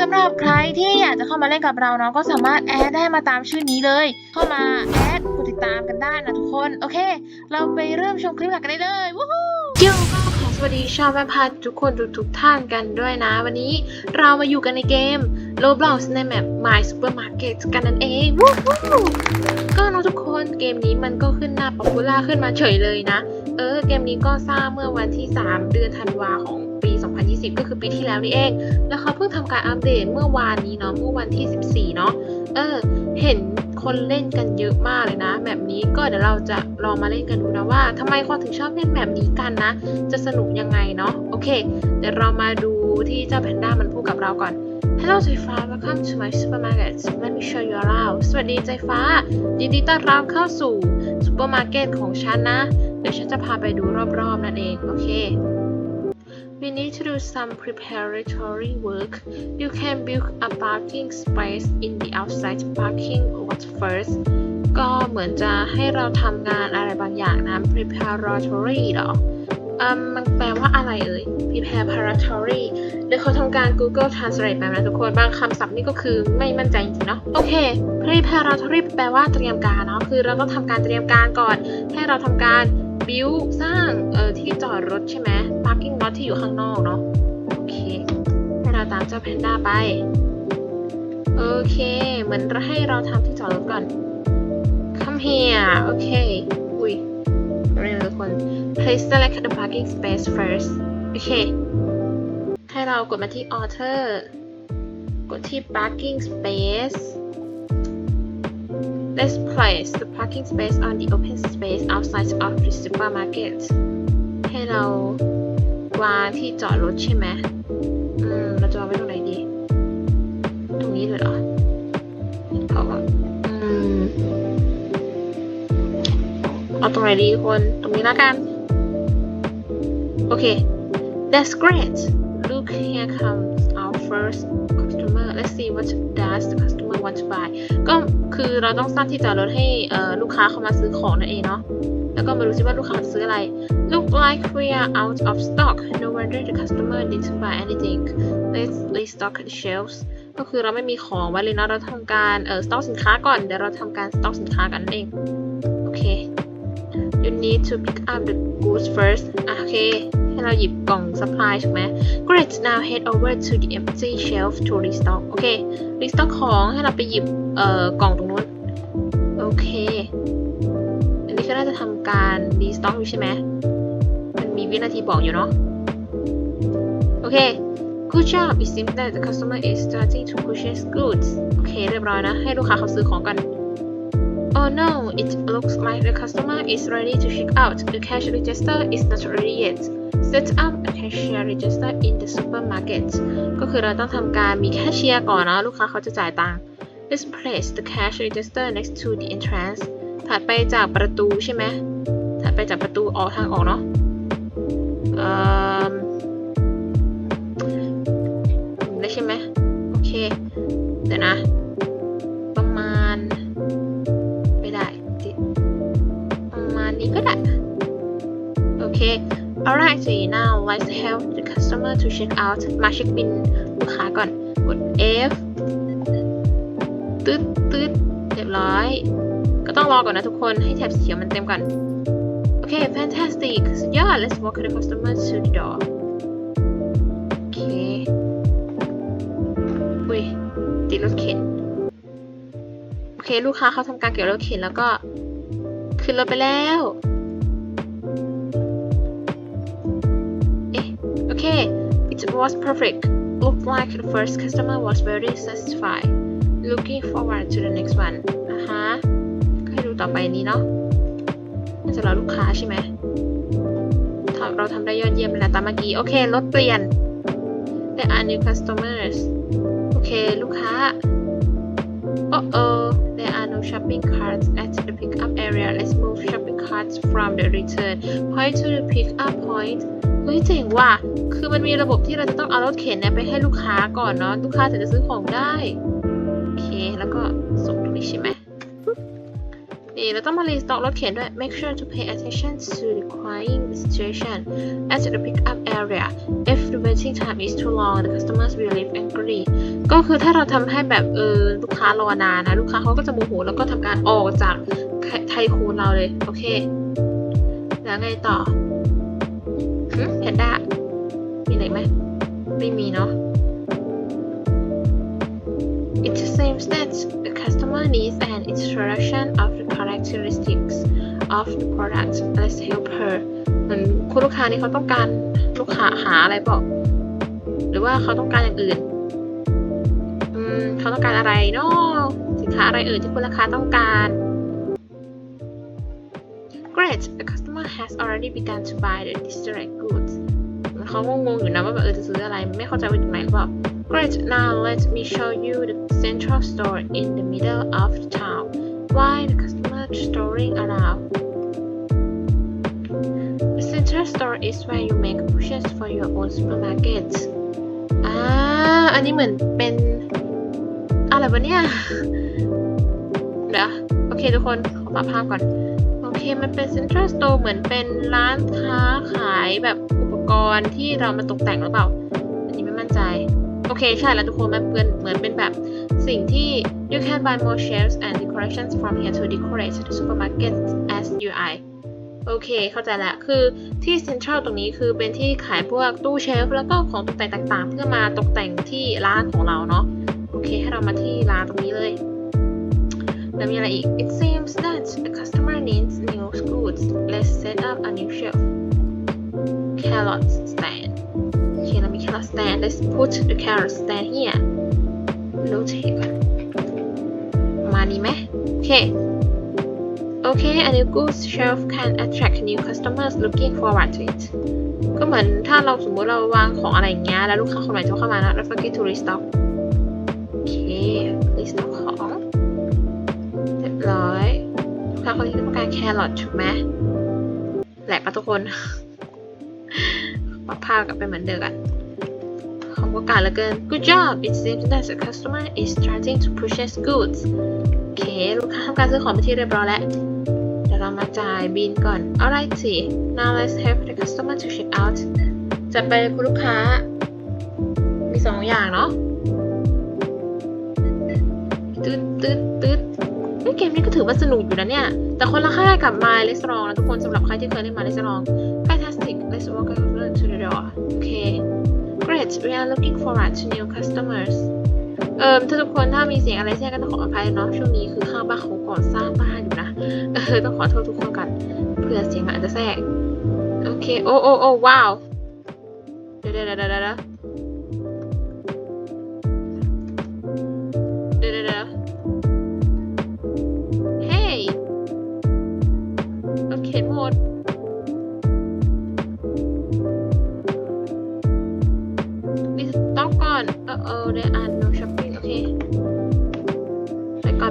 สำหรับใครที่อยากจะเข้ามาเล่นกับเราเนาะก็สามารถแอดได้มาตามชื่อนี้เลย เข้ามาแอดกดติดตามกันได้นะทุกคน โอเค เราไปเริ่มชมคลิปหลักกันได้เลยวู้ฮู้ยวก็ขอสวัสดีชาวแมไพร์ทุกคนทุกทุกๆท่านกันด้วยนะ วันนี้เรามาอยู่กันในเกม Roblox ในแมป My Supermarket กันนั่นเองวู้ฮู้ก็น้องทุกคนเกมนี้มันก็ขึ้นหน้าป๊อปปูล่าขึ้นมาเฉยเลยนะ เออเกมนี้ก็สร้างเมื่อวันที่ 3 เดือนธันวาของ 2020 ก็คือปีที่แล้วนี่เอง แล้วเขาเพิ่งทำการอัปเดตเมื่อวานนี้เนาะเมื่อวันที่ 14 เนาะเออ เห็นคนเล่นกันเยอะมากเลยนะแบบนี้ก็เดี๋ยวเราจะลองมาเล่นกันดูนะว่าทำไมคนถึงชอบเล่นแบบนี้กันนะ จะสนุกยังไงเนาะโอเค เดี๋ยวเรามาดูที่เจ้าแพนด้ามันพูดกับเราก่อน Hello ใจฟ้า welcome to my supermarket let me show you around สวัสดีใจฟ้า ยินดีต้อนรับเข้าสู่ซูเปอร์มาร์เก็ตของฉันนะ เดี๋ยวฉันจะพาไปดูรอบๆนั่นเอง โอเค We need to do some preparatory work. You can build a parking space in the outside parking lot first. ก็เหมือนจะให้เราทำงานอะไรบางอย่างนะ preparatory หรออืมมันแปลว่าอะไรเอ่ย preparatory เดี๋ยวเขาทำการ Google Translate ไปนะทุกคน บางคำศัพท์นี่ก็คือไม่มั่นใจจริงๆเนาะ โอเค preparatory แปลว่าเตรียมการเนาะ คือเราต้องทำการเตรียมการก่อน ให้เราทำการ build สร้างเอ่อที่จอดรถใช่ไหม parking lot ที่อยู่ข้างนอกเนาะ โอเคให้เราตามเจ้าแพนด้าไป โอเค เหมือนให้เราทำที่จอดรถก่อน come here โอเค อุ้ยเรียนทุกคน please select the parking space first โอเค ให้เรากดมาที่ author กดที่ parking space Let's place the parking space on the open space outside of the supermarket ให้เราวางที่จอดรถใช่ไหมอืม เราจะวางไว้ตรงไหนดี ตรงนี้เลยเหรอเอาอะอืม เอาตรงไหนดีทุกคน ตรงนี้แล้วกัน โอเค that's great look here comes our first customer let's see what does the customer want to buy ก็ คือเราต้องสร้างที่จอดรถให้ลูกค้าเข้ามาซื้อของนั่นเองเนาะแล้วก็มาดูซิว่าลูกค้าจะซื้ออะไร Look like we are out of stock no wonder the customer didn't buy anything let's restock the shelves ก็คือเราไม่มีของไว้เลยเนาะเราทำการเอ่อ stock สินค้าก่อนเดี๋ยวเราทำการ stock สินค้ากันเองโอเค you need to pick up the goods first โอเค ให้เราหยิบกล่อง supply ถูกไหม Great now head over to the empty shelf to restock โอเค restock ของให้เราไปหยิบเอ่อกล่องตรงนู้น โอเค อันนี้ก็น่าจะทำการ restock อยู่ใช่ไหม มันมีวินาทีบอกอยู่เนาะ โอเค Good job it seems that the customer is starting to purchase goods โอเค เรียบร้อยนะ ให้ลูกค้าเขาซื้อของกัน Oh no, it looks like the customer is ready to check out. The cash register is not ready yet. Set up a cashier register in the supermarket. ก็คือเราต้องทำการมีแคชเชียร์ก่อนนะลูกค้าเขาจะจ่ายตังค์ Let's place the cash register next to the entrance. ถัดไปจากประตูใช่ไหมถัดไปจากประตูออกทางออกเนาะได้ใช่ไหมโอเค เดี๋ยวนะ alright so now let's help the customer to check out มาเช็คบินลูกค้าก่อน กด F ตึ๊ดตึ๊ดเรียบร้อย ก็ต้องรอก่อนนะทุกคน ให้แถบสีเขียวมันเต็มก่อนโอเค fantastic สุดยอด let's walk the customer to the door โอเค อุ้ย ติดรถเข็น โอเค ลูกค้าเขาทำการเก็บรถเข็นแล้วก็ ขึ้นรถไปแล้ว it was perfect looked like the first customer was very satisfied looking forward to the next one อ่าฮะก็ให้ดูต่อไปนี้เนาะน่าจะรอลูกค้าใช่ไหมทำเราทำได้ยอดเยี่ยมเลยนะตามเมื่อกี้ โอเค รถเปลี่ยน there are new customers โอเค ลูกค้า Oh oh, there are no shopping carts at the pickup area. Let's move shopping carts from the return point to the pickup point. เฮ้ยเจ๋งว่ะ คือมันมีระบบที่เราจะต้องเอารถเข็นเนี่ยไปให้ลูกค้าก่อนเนาะ ลูกค้าถึงจะซื้อของได้ โอเค แล้วก็ส่งตรงนี้ใช่ไหมปึ๊บเเราต้องมารีสต็อกรถเข็นด้วย make sure to pay attention to the crying situation at the pickup area if the waiting time is too long the customers will leave angry ก็คือถ้าเราทำให้แบบเออลูกค้ารอนานนะ ลูกค้าเขาก็จะโมโหแล้วก็ทำการออกจากไทยคูนเราเลย โอเค แล้วไงต่อ แพนด้ามีอะไรไหมไม่มีเนาะ It seems that the customer needs an introduction of the characteristics of the product. Let's help her. เหมือนคุณลูกค้านี่เขาต้องการลูกค้าหาอะไรบอก หรือว่าเขาต้องการอย่างอื่นอืมเขาต้องการอะไรเนาะสินค้าอะไรอื่นที่คุณลูกค้าต้องการ Great, the customer has already begun to buy the desired goods. เขางงๆอยู่นะว่าแบบเออจะซื้ออะไร ไม่เข้าใจว่าอยู่ไหนหรือเปล่า Great, now let me show you the central store in the middle of the town. Why the customer storing around? The central store is where you make purchases for your own supermarket. อ่า อันนี้เหมือนเป็น อะไรวะเนี่ย เดี๋ยว โอเคทุกคน ขอปรับภาพก่อน โอ เคมันเป็น Central Store เหมือนเป็นร้านค้าขายแบบอุปกรณ์ที่เรามาตกแต่งหรือเปล่า อันนี้ไม่มั่นใจ โอเคใช่แล้วทุกคนมันเป็นเหมือนเป็นแบบสิ่งที่ you can buy more shelves and decorations from here to decorate the supermarket as you eye โอเค เข้าใจแล้ว คือที่ Central ตรงนี้คือเป็นที่ขายพวกตู้เชลฟ์แล้วก็ของตกแต่งต่างๆ เพื่อมาตกแต่งที่ร้านของเราเนาะ โอเค ให้เรามาที่ร้านตรงนี้เลย แล้วมีอะไรอีก It seems that the customer needs new goods. Let's set up a new shelf. Carrot stand. โอเคเรามี carrot stand. Let's put the carrot stand here. Rotate ก่อนประมาณนี้ไหมโอเค โอเค a new goods shelf can attract new customers looking forward to it. ก็เหมือนถ้าเราสมมติเราวางของอะไรอย่างเงี้ยแล้วลูกค้าคนใหม่จะเข้ามานะ Don't forget to restock. โอเค restock ของ เ ร้อยลูกค้าคนที่ต้องการแครอทถูกไหมแหละปะทุกคนปรับภาพกลับไปเหมือนเดิมกันของก็การเหลือเกิน Good job it seems that the customer is starting to purchase goods โอเค ลูกค้าทำการซื้อของไปที่เรียบร้อยแล้วเดี๋ยวเรามาจ่ายบินก่อน alright สิ now let's help the customer to check out จะไปคุณลูกค้า มีสองอย่างเนาะตืดตืดตืด เกมนี้ก็ถือว่าสนุกอยู่นะเนี่ย แต่คนละค่ายกับ My r e s t a u r a n นะทุกคนสำหรับใครที่เคยเล่น My Restaurant Fantastic let's walk over to the door โอเค Great we are looking forward to new customers เอ่อถ้าทุกคนถ้ามีเสียงอะไรแทรกก็ต้องขออภัยเนาะช่วงนี้คือข้างบ้านเขาก่อสร้างบ้านอยู่นะเออต้องขอโทษทุกคนกันเผื่อเสียงมันอาจจะแทรกโอเคโอ้โอ้โอ้ว้าวเดี๋ยวเดี๋ยวเดี๋ยว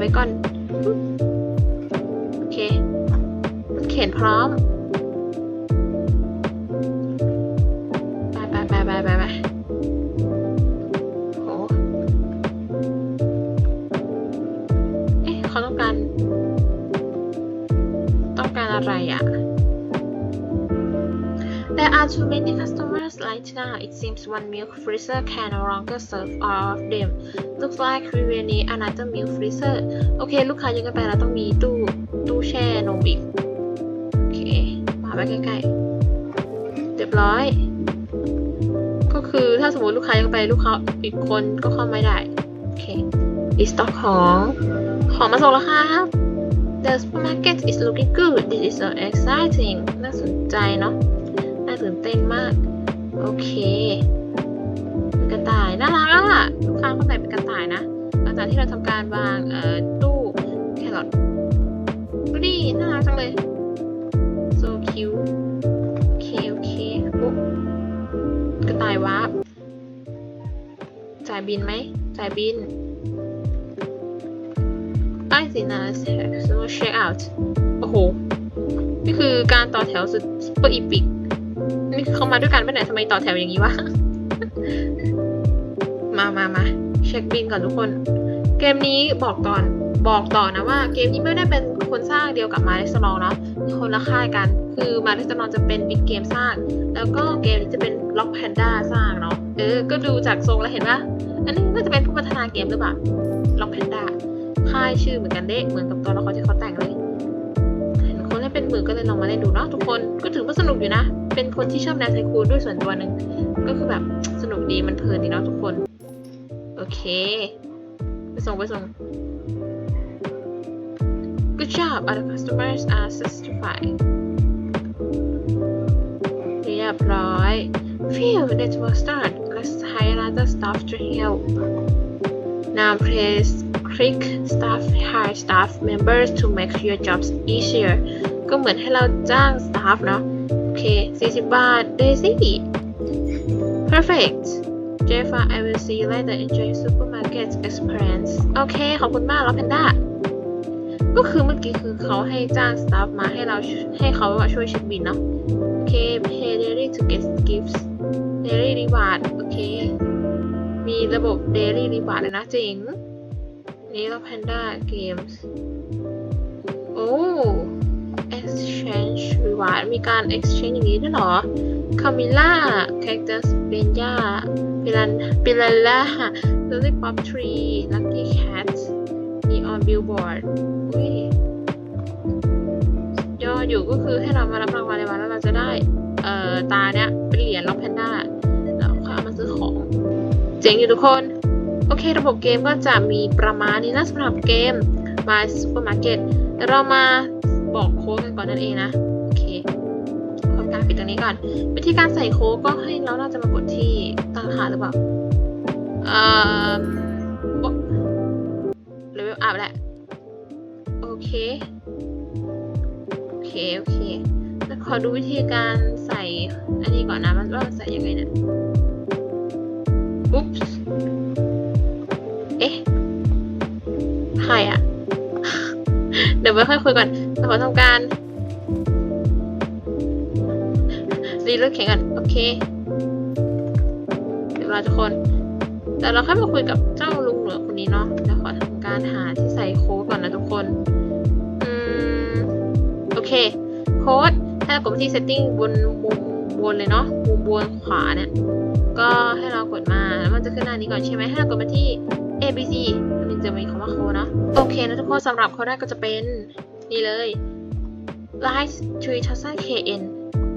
ไปก่อนไปก่อน โอเค เข็นพร้อม ไปไปไปไปไปไปโหเอ๊ะเขาต้องการ ต้องการอะไรอะ There are too many customers right now. It seems one milk freezer can no longer serve all of them. Looks like we will need another milk freezer. โอเค ลูกค้าเยอะเกันไปแล้วต้องมีตู้ตู้แช่นมอีก โอเค มาไว้ใกล้ๆ เรียบร้อย ก็คือถ้าสมมติลูกค้าเยอะเกันไปลูกค้าอีกคนก็เข้าไม่ได้ โอเครีสต็อกของ ของมาส่งแล้วครับ The supermarket is looking good. This is so exciting. น่าสนใจเนาะ น่าตื่นเต้นมาก โอเคเป็นกระต่ายน่ารักอะลูกค้าคนไหนเป็นกระต่ายนะหลังจากที่เราทำการวางเอ่อตู้แครอทดูดิน่ารักจังเลย so cute โอเคโอเคอุ๊บกระต่ายวาร์ปจ่ายบินไหมจ่ายบิน I think now let's have a check out โอ้โหนี่คือการต่อแถวสุดซุปเปอร์อีพิก นี่เขามาด้วยกันไปไหนทำไมต่อแถวอย่างนี้วะ มามามาเช็คบินก่อนทุกคน เกมนี้บอกก่อนบอกต่อนะว่าเกมนี้ไม่ได้เป็นคนสร้างเดียวกับมา r ิส l องเนาะคนละค่ายกัน คือมา r ิส l องจะเป็นบิ๊กเกมสร้าง แล้วก็เกมนี้จะเป็นล็อกแพนด้าสร้างเนาะเออ ก็ดูจากทรงแล้วเห็นว่าอันนี้น่าจะเป็นผู้พัฒนาเกมหรือเปล่าล็อกแพนด้าค่ายชื่อเหมือนกันเด้เหมือนกับตัวละครที่เขาแต่งเลย มื่นก็เลยลองมาเล่นดูเนาะทุกคนก็ถือว่าสนุกอยู่นะ เป็นคนที่ชอบแนวไทคูด้วยส่วนตัวหนึ่งก็คือแบบสนุกดีมันเพลินดีเนาะทุกคน โอเค ไปส่งไปส่ง Good job other customers are satisfied เรียบร้อย Phew that will start let's hire another staff to help now please click staff hire staff members to make your jobs easier ก็เหมือนให้เราจ้าง staff เนาะโอเค 40 บาท Daisy perfect Jeffa I will see you later enjoy supermarket experience โอเค ขอบคุณมากแล้วแพนด้าก็คือเมื่อกี้คือเขาให้จ้างสตาฟมาให้เราให้เขาช่วยเช็คบินเนาะโอเค pay daily to get gifts daily reward โอเค มีระบบ daily reward เลยนะเจ๋งนี่เรา Panda Games โอ้ exchange reward มีการ exchange อย่างนี้ด้วยหรอ Camilla Cactus Benya Piran Pirella Lollipop Tree Lucky Cat Neon Billboard อุ้ยย่ออยู่ก็คือให้เรามารับรางวัลในวันแล้วเราจะได้ เอ่อ ตาเนี้ยเป็นเหรียญล็อกแพนด้าแล้วค่อยเอามาซื้อของ เจ๋งอยู่ทุกคน โอเค ระบบเกมก็จะมีประมาณนี้นะสำหรับเกม My Supermarket เดี๋ยวเรามา บอกโค้ดกันก่อนนั่นเองนะ โอเคขอการปิดตรงนี้ก่อน วิธีการใส่โค้ดก็ให้เราน่าจะมากดที่ตั้งค่าหรือเปล่าเอ่อเลเวลอัพแหละ โอเค โอเค โอเคแล้วขอดูวิธีการใส่อันนี้ก่อนนะ มันว่ามันใส่ยังไงเนี่ยอุ๊ปส์เอ๊ะใครอะเดี๋ยวไว้ค่อยคุยก่อน เราขอทำการรีเลือกแข่งกัน โอเคเดี๋ยวเราทุกคน แต่เราค่อยมาคุยกับเจ้าลุงเหนือคนนี้เนาะเดี๋ยวขอทำการหาที่ใส่โค้ดก่อนนะทุกคน อืม โอเค โค้ด ถ้ากดที่ setting บนมุมบนเลยเนาะ มุมบนขวาเนี่ย ก็ให้เรากดมา แล้วมันจะขึ้นหน้านี้ก่อนใช่ไหมให้เรากดมาที่ A B C มันจะมีคำว่าโค้ดเนาะ โอเคนะทุกคนสำหรับโค้ดแรกก็จะเป็น นี่เลย Light 3000 KN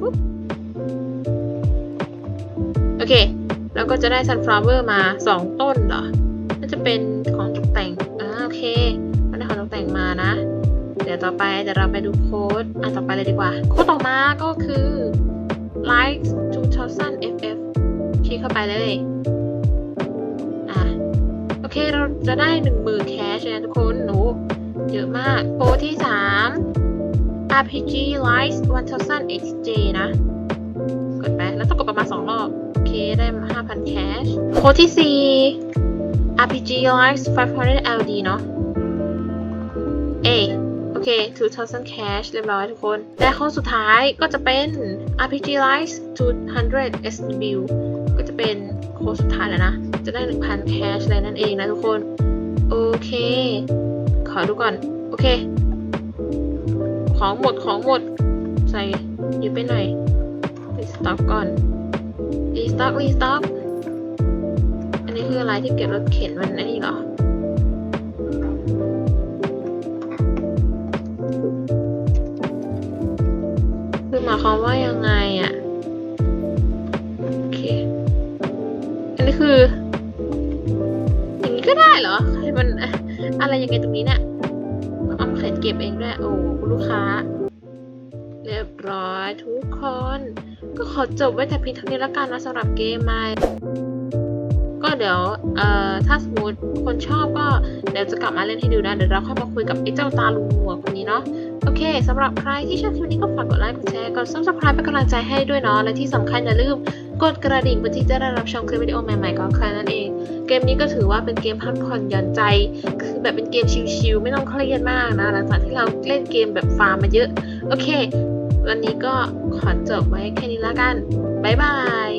ปุ๊บโอเคแล้วก็จะได้ sunflower มา 2 ต้นเหรอน่าจะเป็นของตกแต่งอ่าโอเคมันได้ของตกแต่งมานะ เดี๋ยวต่อไปเดี๋ยวเราไปดูโค้ดอะต่อไปเลยดีกว่า โค้ดต่อมาก็คือ Light 2000 FF คลิกเข้าไปเลยอะโอเคเราจะได้ 10,000 แคชนะทุกคนหนู เยอะมากโค้ดที่ 3 RPG Light 1000 XJ นะ กดไป แล้วต้องกดประมาณ 2 รอบ โอเค ได้มา 5,000 แคชโค้ดที่ 4 RPG Light 500 LD เนาะเอโอเค 2,000 cash เรียบร้อยทุกคน และข้อสุดท้ายก็จะเป็น RPG Light 200 SW ก็จะเป็นโค้ดสุดท้ายแล้วนะ จะได้ 1,000 cash เลยนั่นเองนะทุกคน โอเค ขอดูก่อน โอเค ของหมดของหมด ใส่อยู่ไปหน่อยรีสต็อกก่อนรีสต็อกรีสต็อกอันนี้คืออะไรที่เก็บรถเข็นมันอันนี้เหรอคือ จบไว้แต่เพียงเท่านี้แล้วกันนะสำหรับเกมไมก็เดี๋ยวเอ่อถ้าสมมติคนชอบก็เดี๋ยวจะกลับมาเล่นให้ดูนะ เดี๋ยวเราค่อยมาคุยกับไอ้เจ้าตาลุงหัวคนนี้เนาะโอเคสำหรับใครที่ชอบคลิปนี้ก็ฝากกดไลค์กดแชร์กด subscribe เป็นกำลังใจให้ด้วยเนาะและที่สำคัญอย่าลืมกดกระดิ่งเพื่อที่จะได้รับชมคลิปวิดีโอใหม่ๆก่อนใครนั่นเอง เกมนี้ก็ถือว่าเป็นเกมพักผ่อนหย่อนใจ คือแบบเป็นเกมชิลๆไม่ต้องเครียดมากนะ หลังจากที่เราเล่นเกมแบบฟาร์มมาเยอะ โอเค วันนี้ก็ขอจบไว้แค่นี้แล้วกัน บ๊ายบาย